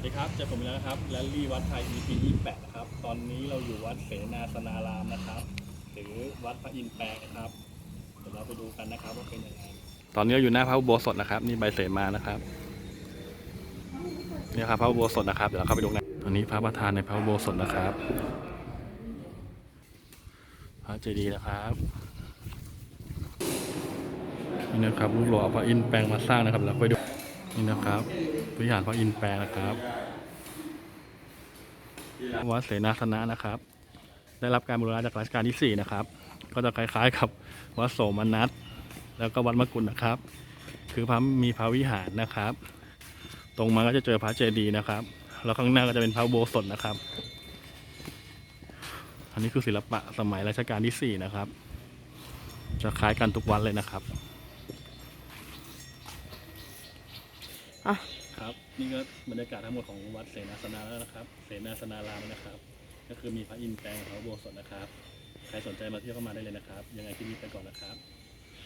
วัสดีครับเจอผมอีกแล้วนะครับแลลี่วัดไทย EP 28นะครับ ตอนนี้เราอยู่วัดเสนาสนารามนะครับ หรือวัดพระอินทร์แปลงนะครับ เดี๋ยวเราไปดูกันนะครับว่าเป็นยังไง ตอนนี้เราอยู่หน้าพระอุโบสถนะครับ นี่ใบเสมานะครับนี่ครับพระอุโบสถนะครับ เดี๋ยวเราเข้าไปดูกันตอนนี้พระประธานในพระอุโบสถนะครับ พระเจดีย์นะครับนี่นะครับรูปหล่อพระอินทร์แปลงมาสร้างนะครับเราไปดูนี่นะครับ วิหารพระอินทร์แปลงนะครับ วัดเสนาสนะนะครับ ได้รับการบูรณะจากรัชกาลที่ 4 นะครับ ก็จะคล้ายๆกับวัดโสมนัสแล้วก็วัดมกุฎนะครับ คือพระมีพระวิหารนะครับ ตรงมาก็จะเจอพระเจดีย์นะครับ แล้วข้างหน้าก็จะเป็นพระโบสถนะครับ อันนี้คือศิลปะสมัยรัชกาลที่ 4 นะครับ จะคล้ายกันทุกวันเลยนะครับอะ ครับ นี่ก็บรรยากาศทั้งหมดของวัดเสนาสนาแล้วนะครับ เสนาสนารามนะครับ ก็คือมีพระอินทร์แปลงพระโบสถนะครับ ใครสนใจมาเที่ยวก็มาได้เลยนะครับ ยังไงที่นี่ไปก่อนนะครับ